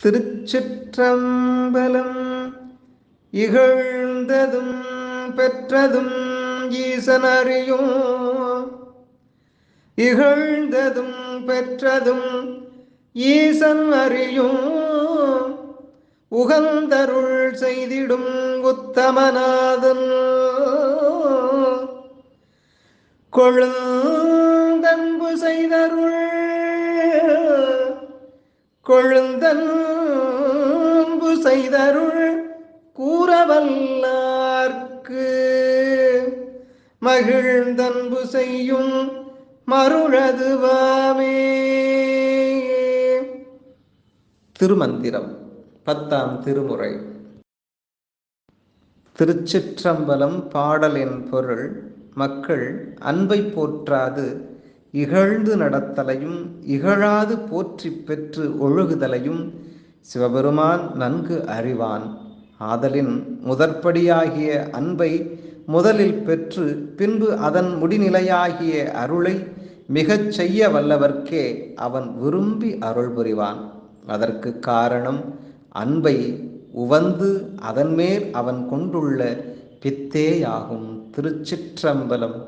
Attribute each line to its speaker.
Speaker 1: திருச்சிற்றம்பலம் இகழ்ந்ததும் பெற்றதும் ஈசனறியும் இகழ்ந்ததும் பெற்றதும் ஈசன் அறியும் உகந்தருள் செய்திடும் உத்தமநாதன் கொழுந்தன்பு செய்தருள் கொழுந்தன்பு செய்தருள் கூறவல்லார்க்கு. மகிழ்ந்தன்பு செய்யும் மருளதுவாமே. திருமந்திரம் பத்தாம் திருமுறை. திருச்சிற்றம்பலம் பாடலின் பொருள் மக்கள் அன்பை போற்றாது இகழ்ந்து நடத்தலையும் இகழாது போற்றி பெற்று ஒழுகுதலையும் சிவபெருமான் நன்கு அறிவான். ஆதலின் முதற்படியாகிய அன்பை முதலில் பெற்று பின்பு அதன் முடிநிலையாகிய அருளை மிகச் செய்ய வல்லவர்க்கே அவன் விரும்பி அருள் புரிவான். அதற்கு காரணம் அன்பை உவந்து அதன்மேல் அவன் கொண்டுள்ள பித்தேயாகும் திருச்சிற்றம்பலம்.